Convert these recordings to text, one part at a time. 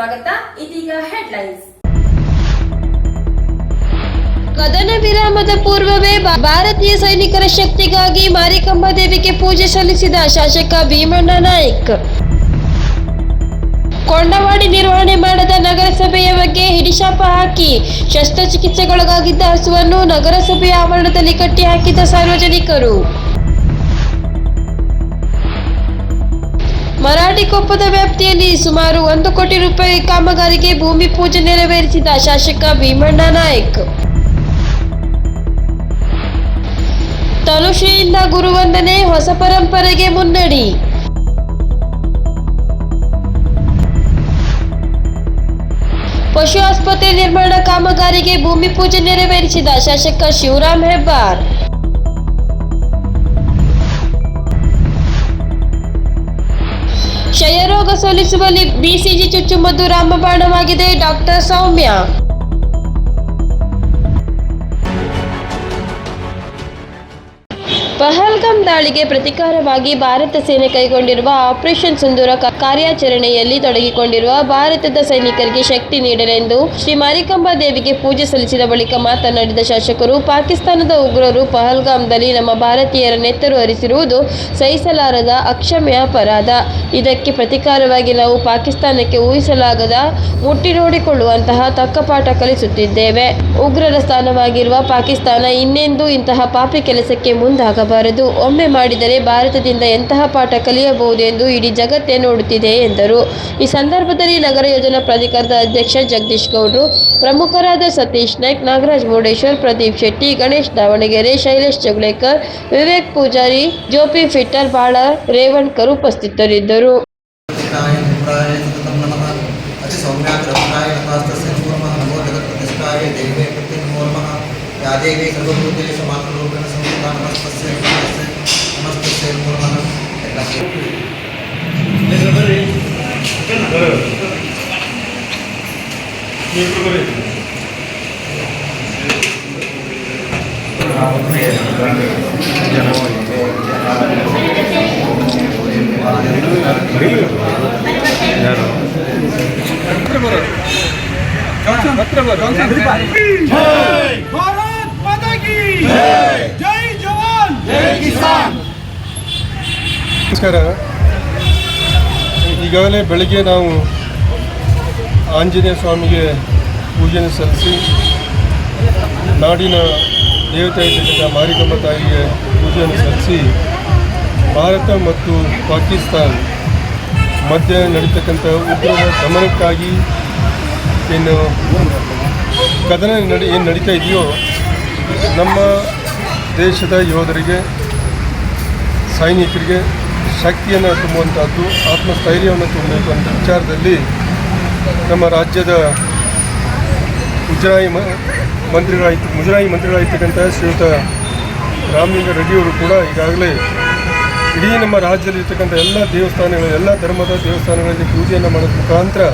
ಸ್ವಾಗತ. ಇದೀಗ ಹೆಡ್ಲೈನ್ಸ್ ಕದನ ವಿರಾಮದ ಪೂರ್ವವೇ ಭಾರತೀಯ ಸೈನಿಕರ ಶಕ್ತಿಗಾಗಿ ಮಾರಿಕಂಬ ದೇವಿಗೆ ಪೂಜೆ ಸಲ್ಲಿಸಿದ ಶಾಸಕ ಭೀಮಣ್ಣ ನಾಯ್ಕ್. ಕೊಂಡವಾಡಿ ನಿರ್ವಹಣೆ ಮಾಡದ ನಗರಸಭೆಯ ಬಗ್ಗೆ ಹಿಡಿಶಾಪ ಹಾಕಿ ಶಸ್ತ್ರಚಿಕಿತ್ಸೆಗೊಳಗಾಗಿದ್ದ ಹಸುವನ್ನು ನಗರಸಭೆಯ ಆವರಣದಲ್ಲಿ ಕಟ್ಟಿ ಹಾಕಿದ ಸಾರ್ವಜನಿಕರು. ಮರಾಠಿ ಕೊಪ್ಪದ ವ್ಯಾಪ್ತಿಯಲ್ಲಿ ಸುಮಾರು ಒಂದು ಕೋಟಿ ರೂಪಾಯಿ ಕಾಮಗಾರಿಗೆ ಭೂಮಿ ಪೂಜೆ ನೆರವೇರಿಸಿದ ಶಾಸಕ ಭೀಮಣ್ಣ ನಾಯಕ್. ತನುಶ್ರೀಯಿಂದ ಗುರುವಂದನೆ, ಹೊಸ ಪರಂಪರೆಗೆ ಮುನ್ನಡಿ. ಪಶು ಆಸ್ಪತ್ರೆ ನಿರ್ಮಾಣ ಕಾಮಗಾರಿಗೆ ಭೂಮಿ ಪೂಜೆ ನೆರವೇರಿಸಿದ ಶಾಸಕ ಶಿವರಾಮ್ ಹೆಬ್ಬಾರ್. ಸೋಲಿಸುವಲ್ಲಿ ಬಿಸಿಜಿ ಚುಚ್ಚುಮದ್ದು ರಾಮಬಾಣವಾಗಿದೆ ಡಾಕ್ಟರ್ ಸೌಮ್ಯ. ಪಹಲ್ಗಾಮ್ ದಾಳಿಗೆ ಪ್ರತಿಕಾರವಾಗಿ ಭಾರತ ಸೇನೆ ಕೈಗೊಂಡಿರುವ ಆಪರೇಷನ್ ಸುಂದೂರ ಕಾರ್ಯಾಚರಣೆಯಲ್ಲಿ ತೊಡಗಿಕೊಂಡಿರುವ ಭಾರತದ ಸೈನಿಕರಿಗೆ ಶಕ್ತಿ ನೀಡಲೆಂದು ಶ್ರೀ ಮಾರಿಕಾಂಬಾ ದೇವಿಗೆ ಪೂಜೆ ಸಲ್ಲಿಸಿದ ಬಳಿಕ ಮಾತನಾಡಿದ ಶಾಸಕರು, ಪಾಕಿಸ್ತಾನದ ಉಗ್ರರು ಪಹಲ್ಗಾಮ್ದಲ್ಲಿ ನಮ್ಮ ಭಾರತೀಯರ ನೆತ್ತರು ಹರಿಸಿರುವುದು ಸಹಿಸಲಾರದ ಅಕ್ಷಮ್ಯ ಅಪರಾಧ. ಇದಕ್ಕೆ ಪ್ರತಿಕಾರವಾಗಿ ನಾವು ಪಾಕಿಸ್ತಾನಕ್ಕೆ ಊಹಿಸಲಾಗದ ಮುಟ್ಟಿ ನೋಡಿಕೊಳ್ಳುವಂತಹ ತಕ್ಕ ಪಾಠ ಕಲಿಸುತ್ತಿದ್ದೇವೆ. ಉಗ್ರರ ಸ್ಥಾನವಾಗಿರುವ ಪಾಕಿಸ್ತಾನ ಇನ್ನೆಂದೂ ಇಂತಹ ಪಾಪಿ ಕೆಲಸಕ್ಕೆ ಮುಂದಾಗಬಾರದು. ಮಾಡಬಾರದು. ಒಮ್ಮೆ ಮಾಡಿದರೆ ಭಾರತದಿಂದ ಎಂತಹ ಪಾಠ ಕಲಿಯಬಹುದು ಎಂದು ಇಡೀ ಜಗತ್ತೇ ನೋಡುತ್ತಿದೆ ಎಂದರು. ಈ ಸಂದರ್ಭದಲ್ಲಿ ನಗರ ಯೋಜನಾ ಪ್ರಾಧಿಕಾರದ ಅಧ್ಯಕ್ಷ ಜಗದೀಶ್ ಗೌಡ್ರು, ಪ್ರಮುಖರಾದ ಸತೀಶ್ ನಾಯ್ಕ್, ನಾಗರಾಜ್ ಮುರುಡೇಶ್ವರ್, ಪ್ರದೀಪ್ ಶೆಟ್ಟಿ, ಗಣೇಶ್ ದಾವಣಗೆರೆ, ಶೈಲೇಶ್ ಜಗಳೇಕರ್, ವಿವೇಕ್ ಪೂಜಾರಿ, ಜೋಪಿ ಫಿಟ್ಟರ್, ಬಾಳ ರೇವಣ್ಕರ್ ಉಪಸ್ಥಿತರಿದ್ದರು. या देवी सर्वभूतेषु मातृरूपेण संस्थिता नमस्तस्य नमस्तस्य नमस्तस्य नमो नमः भारत माता की ಜೈ ಜವಾನ್ ಜೈ ಕಿಸಾನ್ ನಮಸ್ಕಾರ. ಈಗಾಗಲೇ ಬೆಳಿಗ್ಗೆ ನಾವು ಆಂಜನೇಯ ಸ್ವಾಮಿಗೆ ಪೂಜೆ ಸಲ್ಲಿಸಿ ನಾಡಿನ ದೇವತೆ ಮಾರಿಕಮ್ಮ ತಾಯಿಗೆ ಪೂಜೆಯನ್ನು ಸಲ್ಲಿಸಿ ಭಾರತ ಮತ್ತು ಪಾಕಿಸ್ತಾನ ಮಧ್ಯೆ ನಡೀತಕ್ಕಂಥ ಉಗ್ರರ ಗಮನಕ್ಕಾಗಿ ಏನು ಕದನ ನಡಿ ಏನು ನಡೀತಾ ಇದೆಯೋ ನಮ್ಮ ದೇಶದ ಯೋಧರಿಗೆ, ಸೈನಿಕರಿಗೆ ಶಕ್ತಿಯನ್ನು ತುಂಬುವಂಥದ್ದು ಆತ್ಮಸ್ಥೈರ್ಯವನ್ನು ತುಂಬಬೇಕು ವಿಚಾರದಲ್ಲಿ ನಮ್ಮ ರಾಜ್ಯದ ಮುಜರಾಯಿ ಮಂತ್ರಿಗಳಾಯ್ತು, ಮುಜರಾಯಿ ಮಂತ್ರಿಗಳಾಗಿರ್ತಕ್ಕಂಥ ಶ್ರೀಯುತ ರಾಮಲಿಂಗ ರೆಡ್ಡಿಯವರು ಕೂಡ ಈಗಾಗಲೇ ಇಡೀ ನಮ್ಮ ರಾಜ್ಯದಲ್ಲಿರ್ತಕ್ಕಂಥ ಎಲ್ಲ ದೇವಸ್ಥಾನಗಳು, ಎಲ್ಲ ಧರ್ಮದ ದೇವಸ್ಥಾನಗಳಲ್ಲಿ ಪೂಜೆಯನ್ನು ಮಾಡೋದ್ರ ಮುಖಾಂತರ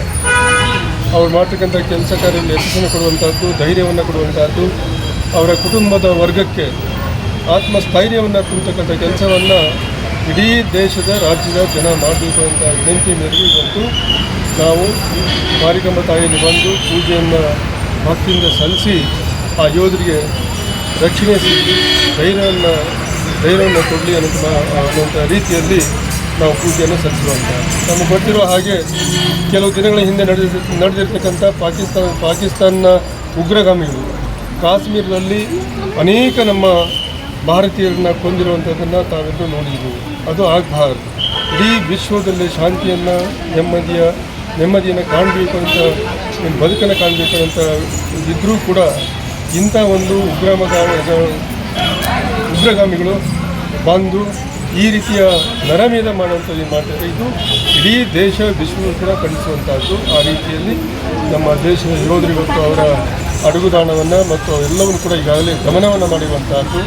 ಅವ್ರು ಮಾಡ್ತಕ್ಕಂಥ ಕೆಲಸ ಕಾರ್ಯದಲ್ಲಿ ಯಶಸ್ಸನ್ನು ಕೊಡುವಂಥದ್ದು ಧೈರ್ಯವನ್ನು ಕೊಡುವಂಥದ್ದು ಅವರ ಕುಟುಂಬದ ವರ್ಗಕ್ಕೆ ಆತ್ಮಸ್ಥೈರ್ಯವನ್ನು ತುಂಬತಕ್ಕಂಥ ಕೆಲಸವನ್ನು ಇಡೀ ದೇಶದ ರಾಜ್ಯದ ಜನ ಮಾಡಬೇಕು ಅಂತ ವಿನಂತಿ ಮೇರೆಗೆ ಇವತ್ತು ನಾವು ಮಾರಿಕಂಬ ತಾಯಿಯಲ್ಲಿ ಬಂದು ಪೂಜೆಯನ್ನು ಭಕ್ತಿಯಿಂದ ಸಲ್ಲಿಸಿ ಆ ಯೋಧರಿಗೆ ರಕ್ಷಣೆ ಸಿಗಲಿ ಧೈರ್ಯವನ್ನು ಧೈರ್ಯವನ್ನು ಕೊಡಲಿ ಅನ್ನೋ ಅನ್ನುವಂಥ ರೀತಿಯಲ್ಲಿ ನಾವು ಪೂಜೆಯನ್ನು ಸಲ್ಲಿಸುವಂಥ ನಮಗೆ ಗೊತ್ತಿರುವ ಹಾಗೆ ಕೆಲವು ದಿನಗಳ ಹಿಂದೆ ನಡೆದ ನಡೆದಿರ್ತಕ್ಕಂಥ ಪಾಕಿಸ್ತಾನ ಪಾಕಿಸ್ತಾನ ಉಗ್ರಗಾಮಿಗಳು ಕಾಶ್ಮೀರದಲ್ಲಿ ಅನೇಕ ನಮ್ಮ ಭಾರತೀಯರನ್ನ ಕೊಂದಿರುವಂಥದ್ದನ್ನು ತಾವೆಲ್ಲರೂ ನೋಡಿದ್ದೀವಿ. ಅದು ಆಗಬಾರದು. ಇಡೀ ವಿಶ್ವದಲ್ಲಿ ಶಾಂತಿಯನ್ನು, ನೆಮ್ಮದಿಯ, ನೆಮ್ಮದಿಯನ್ನು ಕಾಣಬೇಕು ಅಂತ ಬದುಕನ್ನು ಕಾಣಬೇಕು ಅಂತ ಇದ್ದರೂ ಕೂಡ ಇಂಥ ಒಂದು ಉಗ್ರಮದ ಉಗ್ರಗಾಮಿಗಳು ಬಂದು ಈ ರೀತಿಯ ನರಮೇಧ ಮಾಡುವಂಥದ್ದು ಏನು ಮಾಡ್ತಾರೆ ಇದು ಇಡೀ ದೇಶ, ವಿಶ್ವ ಕೂಡ ಖಂಡಿಸುವಂಥದ್ದು ಆ ರೀತಿಯಲ್ಲಿ ನಮ್ಮ ದೇಶದ ಯೋಧರು ಇವತ್ತು ಅವರ ಅಡುಗುದಾಣವನ್ನು ಮತ್ತು ಎಲ್ಲವನ್ನು ಕೂಡ ಈಗಾಗಲೇ ಗಮನವನ್ನು ಮಾಡಿರುವಂತಹದ್ದು.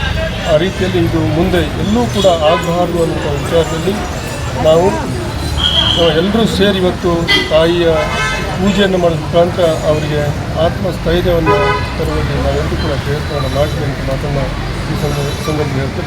ಆ ರೀತಿಯಲ್ಲಿ ಇದು ಮುಂದೆ ಎಲ್ಲೂ ಕೂಡ ಆಗಬಾರ್ದು ಅನ್ನುವಂಥ ವಿಚಾರದಲ್ಲಿ ನಾವು ಎಲ್ಲರೂ ಸೇರಿ ಇವತ್ತು ತಾಯಿಯ ಪೂಜೆಯನ್ನು ಮಾಡೋದ್ರ ಮುಖಾಂತರ ಅವರಿಗೆ ಆತ್ಮಸ್ಥೈರ್ಯವನ್ನು ತರುವಲ್ಲಿ ನಾವೆಲ್ಲರೂ ಕೂಡ ಪ್ರಯತ್ನವನ್ನು ಮಾಡ್ತೀವಿ ಅಂತ ಮಾತನ್ನು ಈ ಸಂದರ್ಭ ಸಂದರ್ಭದಲ್ಲಿ ಹೇಳಕ್ಕೆ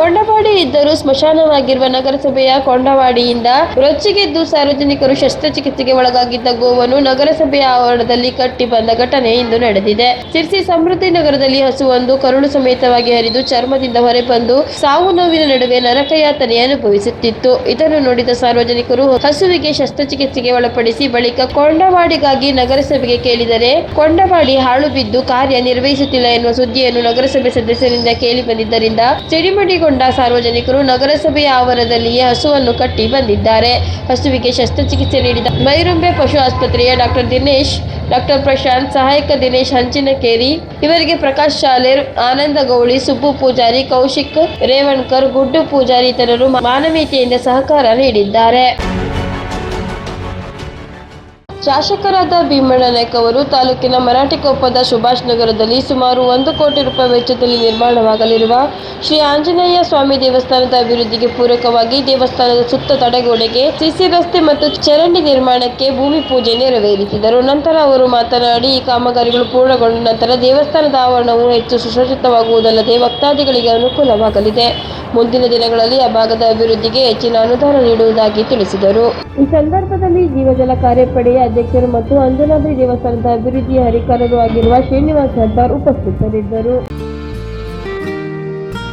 ಕೊಂಡವಾಡಿ ಇದ್ದರೂ ಸ್ಮಶಾನವಾಗಿರುವ ನಗರಸಭೆಯ ಕೊಂಡವಾಡಿಯಿಂದ ರೊಚ್ಚಿಗೆದ್ದು ಸಾರ್ವಜನಿಕರು ಶಸ್ತ್ರಚಿಕಿತ್ಸೆಗೆ ಒಳಗಾಗಿದ್ದ ಗೋವನ್ನು ನಗರಸಭೆಯ ಆವರಣದಲ್ಲಿ ಕಟ್ಟಿ ಬಂದ ಘಟನೆ ಇಂದು ನಡೆದಿದೆ. ಸಿರ್ಸಿ ಸಮೃದ್ಧಿ ನಗರದಲ್ಲಿ ಹಸುವೊಂದು ಕರುಳು ಸಮೇತವಾಗಿ ಹರಿದು ಚರ್ಮದಿಂದ ಹೊರಬಂದು ಸಾವು ನೋವಿನ ನಡುವೆ ನರಕಯಾತನೆ ಅನುಭವಿಸುತ್ತಿತ್ತು. ಇದನ್ನು ನೋಡಿದ ಸಾರ್ವಜನಿಕರು ಹಸುವಿಗೆ ಶಸ್ತ್ರಚಿಕಿತ್ಸೆಗೆ ಒಳಪಡಿಸಿ ಬಳಿಕ ಕೊಂಡವಾಡಿಗಾಗಿ ನಗರಸಭೆಗೆ ಕೇಳಿದರೆ, ಕೊಂಡವಾಡಿ ಹಾಳು ಬಿದ್ದು ಕಾರ್ಯ ನಿರ್ವಹಿಸುತ್ತಿಲ್ಲ ಎನ್ನುವ ಸುದ್ದಿಯನ್ನು ನಗರಸಭೆ ಸದಸ್ಯರಿಂದ ಕೇಳಿ ಬಂದಿದ್ದರಿಂದ ಸಿಡಿಮಡಿಗೊಂಡ ಸಾರ್ವಜನಿಕರು ನಗರಸಭೆಯ ಆವರಣದಲ್ಲಿಯೇ ಹಸುವನ್ನು ಕಟ್ಟಿ ಬಂದಿದ್ದಾರೆ. ಹಸುವಿಗೆ ಶಸ್ತ್ರಚಿಕಿತ್ಸೆ ನೀಡಿದ ಮೈರುಂಬೆ ಪಶು ಆಸ್ಪತ್ರೆಯ ಡಾಕ್ಟರ್ ದಿನೇಶ್ ಡಾಕ್ಟರ್ ಪ್ರಶಾಂತ್, ಸಹಾಯಕ ದಿನೇಶ್ ಹಂಚಿನಕೇರಿ, ಇವರಿಗೆ ಪ್ರಕಾಶ್ ಶಾಲೇರ್ ಆನಂದ ಗೌಳಿ, ಸುಬ್ಬು ಪೂಜಾರಿ, ಕೌಶಿಕ್ ರೇವಣ್ಕರ್, ಗುಡ್ಡು ಪೂಜಾರಿ ಇತರರು ಮಾನವೀಯತೆಯಿಂದ ಸಹಕಾರ ನೀಡಿದ್ದಾರೆ. ಶಾಸಕರಾದ ಭೀಮಣ್ಣ ನಾಯ್ಕ ಅವರು ತಾಲೂಕಿನ ಮರಾಠಿಕೊಪ್ಪದ ಸುಭಾಷ್ ನಗರದಲ್ಲಿ ಸುಮಾರು ಒಂದು ಕೋಟಿ ರೂಪಾಯಿ ವೆಚ್ಚದಲ್ಲಿ ನಿರ್ಮಾಣವಾಗಲಿರುವ ಶ್ರೀ ಆಂಜನೇಯ ಸ್ವಾಮಿ ದೇವಸ್ಥಾನದ ಅಭಿವೃದ್ಧಿಗೆ ಪೂರಕವಾಗಿ ದೇವಸ್ಥಾನದ ಸುತ್ತ ತಡೆಗೋಡೆಗೆ ಸಿಸಿ ರಸ್ತೆ ಮತ್ತು ಚರಂಡಿ ನಿರ್ಮಾಣಕ್ಕೆ ಭೂಮಿ ಪೂಜೆ ನೆರವೇರಿಸಿದರು. ನಂತರ ಅವರು ಮಾತನಾಡಿ, ಈ ಕಾಮಗಾರಿಗಳು ಪೂರ್ಣಗೊಂಡ ನಂತರ ದೇವಸ್ಥಾನದ ಆವರಣವು ಹೆಚ್ಚು ಸುಸಜ್ಜಿತವಾಗುವುದಲ್ಲದೆ ಭಕ್ತಾದಿಗಳಿಗೆ ಅನುಕೂಲವಾಗಲಿದೆ. ಮುಂದಿನ ದಿನಗಳಲ್ಲಿ ಆ ಭಾಗದ ಅಭಿವೃದ್ಧಿಗೆ ಹೆಚ್ಚಿನ ಅನುದಾನ ನೀಡುವುದಾಗಿ ತಿಳಿಸಿದರು. ಈ ಸಂದರ್ಭದಲ್ಲಿ ಜೀವಜಲ ಕಾರ್ಯಪಡೆಯ ಅಧ್ಯಕ್ಷರು ಮತ್ತು ಅಂಜನಾದ್ರಿ ದೇವಸ್ಥಾನದ ಅಭಿವೃದ್ಧಿಯ ಹರಿಕಾರರು ಆಗಿರುವ ಶ್ರೀನಿವಾಸ್ ಸರ್ದಾರ್ ಉಪಸ್ಥಿತರಿದ್ದರು.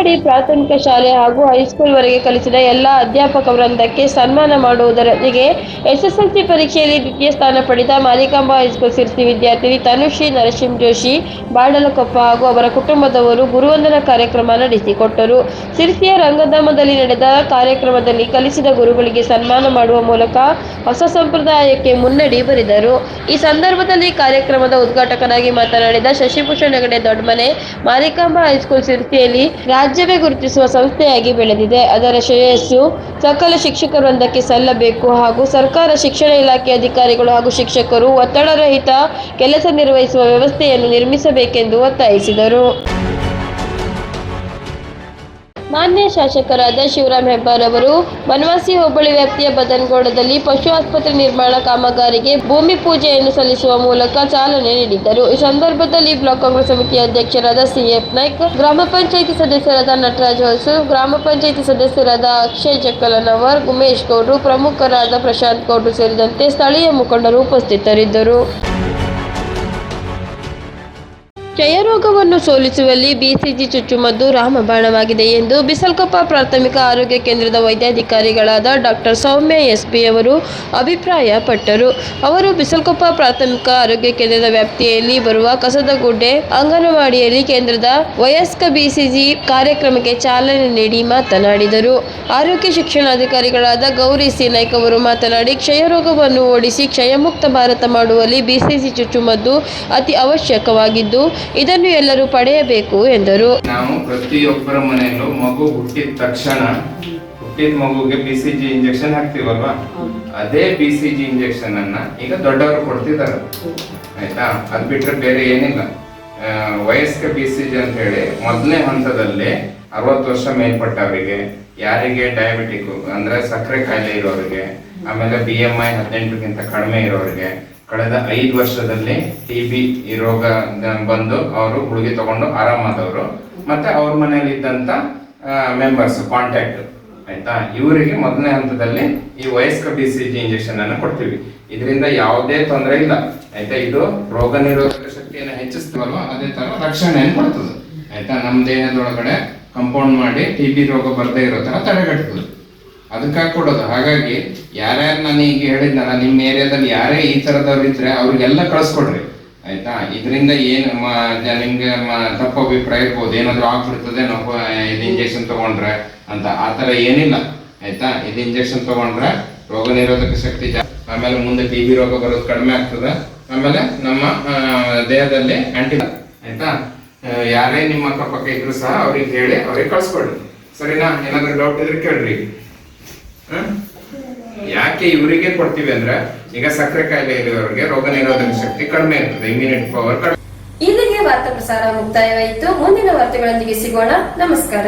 Anganwadi, ಪ್ರಾಥಮಿಕ ಶಾಲೆ ಹಾಗೂ ಹೈಸ್ಕೂಲ್ ವರೆಗೆ ಕಲಿಸಿದ ಎಲ್ಲ ಅಧ್ಯಾಪಕ ವೃಂದಕ್ಕೆ ಸನ್ಮಾನ ಮಾಡುವುದರೊಂದಿಗೆ ಎಸ್ಎಸ್ಎಲ್ಸಿ ಪರೀಕ್ಷೆಯಲ್ಲಿ ದ್ವಿತೀಯ ಸ್ಥಾನ ಪಡೆದ ಮಾರಿಕಾಂಬ ಹೈಸ್ಕೂಲ್ ಸಿರ್ಸಿ ವಿದ್ಯಾರ್ಥಿನಿ ತನುಶ್ರೀ ನರಸಿಂಹ ಜೋಶಿ, ಬಾಡಲಕೊಪ್ಪ ಹಾಗೂ ಅವರ ಕುಟುಂಬದವರು ಗುರುವಂದನ ಕಾರ್ಯಕ್ರಮ ನಡೆಸಿಕೊಟ್ಟರು. ಸಿರ್ಸಿಯ ರಂಗಧಾಮದಲ್ಲಿ ನಡೆದ ಕಾರ್ಯಕ್ರಮದಲ್ಲಿ ಕಲಿಸಿದ ಗುರುಗಳಿಗೆ ಸನ್ಮಾನ ಮಾಡುವ ಮೂಲಕ ಹೊಸ ಸಂಪ್ರದಾಯಕ್ಕೆ ಮುನ್ನಡಿ ಬರೆದರು. ಈ ಸಂದರ್ಭದಲ್ಲಿ ಕಾರ್ಯಕ್ರಮದ ಉದ್ಘಾಟಕರಾಗಿ ಮಾತನಾಡಿದ ಶಶಿಭೂಷಣ ಹೆಗಡೆ ದೊಡ್ಡಮನೆ, ಮಾರಿಕಾಂಬ ಹೈಸ್ಕೂಲ್ ಸಿರ್ಸಿಯಲ್ಲಿ ರಾಜ್ಯವೇ ಗುರುತಿಸುವ ಸಂಸ್ಥೆಯಾಗಿ ಬೆಳೆದಿದೆ. ಅದರ ಶ್ರೇಯಸ್ಸು ಸಕಲ ಶಿಕ್ಷಕ ವೃಂದಕ್ಕೆ ಸಲ್ಲಬೇಕು ಹಾಗೂ ಸರ್ಕಾರ, ಶಿಕ್ಷಣ ಇಲಾಖೆ ಅಧಿಕಾರಿಗಳು ಹಾಗೂ ಶಿಕ್ಷಕರು ಒತ್ತಡರಹಿತ ಕೆಲಸ ನಿರ್ವಹಿಸುವ ವ್ಯವಸ್ಥೆಯನ್ನು ನಿರ್ಮಿಸಬೇಕೆಂದು ಒತ್ತಾಯಿಸಿದರು. ಮಾನ್ಯ ಶಾಸಕರಾದ ಶಿವರಾಮ್ ಹೆಬ್ಬಾರ್ ಅವರು, ವನವಾಸಿ ಹೋಬಳಿ ವ್ಯಾಪ್ತಿಯ ಬದನಗೌಡದಲ್ಲಿ ಪಶು ಆಸ್ಪತ್ರೆ ನಿರ್ಮಾಣ ಕಾಮಗಾರಿಗೆ ಭೂಮಿ ಪೂಜೆಯನ್ನು ಸಲ್ಲಿಸುವ ಮೂಲಕ ಚಾಲನೆ ನೀಡಿದ್ದರು. ಈ ಸಂದರ್ಭದಲ್ಲಿ ಬ್ಲಾಕ್ ಕಾಂಗ್ರೆಸ್ ಸಮಿತಿ ಅಧ್ಯಕ್ಷರಾದ ಸಿಎಫ್ ನಾಯ್ಕ, ಗ್ರಾಮ ಪಂಚಾಯಿತಿ ಸದಸ್ಯರಾದ ನಟರಾಜ್ ಹೊಸು ಗ್ರಾಮ ಪಂಚಾಯಿತಿ ಸದಸ್ಯರಾದ ಅಕ್ಷಯ್ ಜಕ್ಕಲನವರ್, ಉಮೇಶ್ ಗೌಡ್ರು, ಪ್ರಮುಖರಾದ ಪ್ರಶಾಂತ್ ಗೌಡ್ರು ಸೇರಿದಂತೆ ಸ್ಥಳೀಯ ಮುಖಂಡರು ಉಪಸ್ಥಿತರಿದ್ದರು. ಕ್ಷಯರೋಗವನ್ನು ಸೋಲಿಸುವಲ್ಲಿ ಬಿಸಿಜಿ ಚುಚ್ಚುಮದ್ದು ರಾಮಬಾಣವಾಗಿದೆ ಎಂದು ಬಿಸಲ್ಕೊಪ್ಪ ಪ್ರಾಥಮಿಕ ಆರೋಗ್ಯ ಕೇಂದ್ರದ ವೈದ್ಯಾಧಿಕಾರಿಗಳಾದ ಡಾಕ್ಟರ್ ಸೌಮ್ಯ ಎಸ್ಪಿ ಅವರು ಅಭಿಪ್ರಾಯಪಟ್ಟರು. ಅವರು ಬಿಸಲ್ಕೊಪ್ಪ ಪ್ರಾಥಮಿಕ ಆರೋಗ್ಯ ಕೇಂದ್ರದ ವ್ಯಾಪ್ತಿಯಲ್ಲಿ ಬರುವ ಕಸದಗುಡ್ಡೆ ಅಂಗನವಾಡಿಯಲ್ಲಿ ಕೇಂದ್ರದ ವಯಸ್ಕ ಬಿಸಿಜಿ ಕಾರ್ಯಕ್ರಮಕ್ಕೆ ಚಾಲನೆ ನೀಡಿ ಮಾತನಾಡಿದರು. ಆರೋಗ್ಯ ಶಿಕ್ಷಣಾಧಿಕಾರಿಗಳಾದ ಗೌರಿ ಸಿ ನಾಯ್ಕ ಅವರು ಮಾತನಾಡಿ, ಕ್ಷಯರೋಗವನ್ನು ಓಡಿಸಿ ಕ್ಷಯಮುಕ್ತ ಭಾರತ ಮಾಡುವಲ್ಲಿ ಬಿಸಿಜಿ ಚುಚ್ಚುಮದ್ದು ಅತಿ ಅವಶ್ಯಕವಾಗಿದ್ದು ಇದನ್ನು ಎಲ್ಲರೂ ಪಡೆಯಬೇಕು ಎಂದರು. ನಾವು ಪ್ರತಿಯೊಬ್ಬರ ಮನೆಯಲ್ಲೂ ಮಗು ಹುಟ್ಟಿದ ತಕ್ಷಣ ಹುಟ್ಟಿದ ಮಗುಗೆ ಬಿ ಸಿ ಜಿ ಇಂಜೆಕ್ಷನ್ ಹಾಕ್ತಿವಲ್ವಾ? ಅದೇ ಬಿ ಸಿ ಜಿ ಇಂಜೆಕ್ಷನ್ ಅನ್ನ ಈಗ ದೊಡ್ಡವರು ಕೊಡ್ತಿದ್ದಾರೆ. ಆಯ್ತಾ? ಅದ್ ಬಿಟ್ರೆ ಬೇರೆ ಏನಿಲ್ಲ. ವಯಸ್ಕ ಬಿ ಸಿ ಜಿ ಅಂತ ಹೇಳಿ ಮೊದಲನೇ ಹಂತದಲ್ಲಿ ಅರವತ್ತು ವರ್ಷ ಮೇಲ್ಪಟ್ಟವರಿಗೆ ಯಾರಿಗೆ ಡಯಾಬಿಟಿಕ್ ಅಂದ್ರೆ ಸಕ್ಕರೆ ಕಾಯಿಲೆ ಇರೋರಿಗೆ ಆಮೇಲೆ ಬಿ ಎಂ ಐ ಹದಿನೆಂಟಕ್ಕಿಂತ ಕಡಿಮೆ ಇರೋರಿಗೆ ಕಳೆದ ಐದು ವರ್ಷದಲ್ಲಿ ಟಿ ಬಿ ಈ ರೋಗ ಬಂದು ಅವರು ಗುಳಿಗೆ ತಗೊಂಡು ಆರಾಮಾದವರು. ಮತ್ತೆ ಅವ್ರ ಮನೆಯಲ್ಲಿ ಇದ್ದಂತ ಮೆಂಬರ್ಸ್ ಕಾಂಟ್ಯಾಕ್ಟ್ ಆಯ್ತಾ? ಇವರಿಗೆ ಮೊದಲನೇ ಹಂತದಲ್ಲಿ ಈ ವಯಸ್ಕ ಬಿ ಸಿ ಜಿ ಇಂಜೆಕ್ಷನ್ ಅನ್ನು ಕೊಡ್ತೀವಿ. ಇದರಿಂದ ಯಾವುದೇ ತೊಂದರೆ ಇಲ್ಲ. ಆಯ್ತಾ? ಇದು ರೋಗ ನಿರೋಧಕ ಶಕ್ತಿಯನ್ನು ಹೆಚ್ಚಿಸ್ತವಲ್ವ ಅದೇ ತರ ರಕ್ಷಣೆಯನ್ನು ಕೊಡ್ತದೆ. ಆಯ್ತಾ? ನಮ್ಮ ದೇಹದೊಳಗಡೆ ಕಂಪೌಂಡ್ ಮಾಡಿ ಟಿ ಬಿ ರೋಗ ಬರದೇ ಇರೋ ತರ ತಡೆಗಟ್ಟುತ್ತದೆ ಅದಕ್ಕಾಗಿ ಕೊಡೋದು ಹಾಗಾಗಿ ಯಾರ್ಯಾರು ನಾನು ಈಗ ಹೇಳಿದ್ನಲ್ಲ ನಿಮ್ಮ ಏರಿಯಾದಲ್ಲಿ ಯಾರೇ ಈ ಥರದವ್ರು ಇದ್ರೆ ಅವ್ರಿಗೆಲ್ಲ ಕಳಿಸ್ಕೊಡ್ರಿ. ಆಯ್ತಾ? ಇದರಿಂದ ಏನು ನಿಮ್ಗೆ ತಪ್ಪು ಅಭಿಪ್ರಾಯ ಇರ್ಬೋದು. ಏನಾದ್ರು ಆಗ್ಬಿಡ್ತದೆ, ನಾವು ಇದು ಇಂಜೆಕ್ಷನ್ ತಗೊಂಡ್ರೆ ಅಂತ. ಆ ತರ ಏನಿಲ್ಲ. ಆಯ್ತಾ? ಇದು ಇಂಜೆಕ್ಷನ್ ತಗೊಂಡ್ರೆ ರೋಗ ನಿರೋಧಕ ಶಕ್ತಿ ಜಾಸ್ತಿ ಆಮೇಲೆ ಮುಂದೆ ಟಿ ಬಿ ರೋಗ ಬರೋದು ಕಡಿಮೆ ಆಗ್ತದೆ. ಆಮೇಲೆ ನಮ್ಮ ದೇಹದಲ್ಲಿ ಆಂಟಿ ಆಯ್ತಾ? ಯಾರೇ ನಿಮ್ಮ ಅಕ್ಕಪಕ್ಕ ಇದ್ರು ಸಹ ಅವ್ರಿಗೆ ಹೇಳಿ, ಅವ್ರಿಗೆ ಕಳ್ಸ್ಕೊಡ್ರಿ. ಸರಿನಾ? ಏನಾದ್ರು ಡೌಟ್ ಇದ್ರೆ ಕೇಳ್ರಿ? ಯಾಕೆ ಇವರಿಗೆ ಕೊಡ್ತೀವಿ ಅಂದ್ರೆ ಈಗ ಸಕ್ಕರೆ ಕಾಯಿಲೆ ಇರೋರಿಗೆ ರೋಗ ನಿರೋಧಕ ಶಕ್ತಿ ಕಡಿಮೆ ಇರ್ತದೆ ಇಮ್ಯುನಿಟಿ ಪವರ್ ಕಡಿಮೆ. ಇಲ್ಲಿಗೆ ವಾರ್ತಾ ಪ್ರಸಾರ ಮುಕ್ತಾಯವಾಯಿತು. ಮುಂದಿನ ವಾರ್ತೆಗಳೊಂದಿಗೆ ಸಿಗೋಣ. ನಮಸ್ಕಾರ.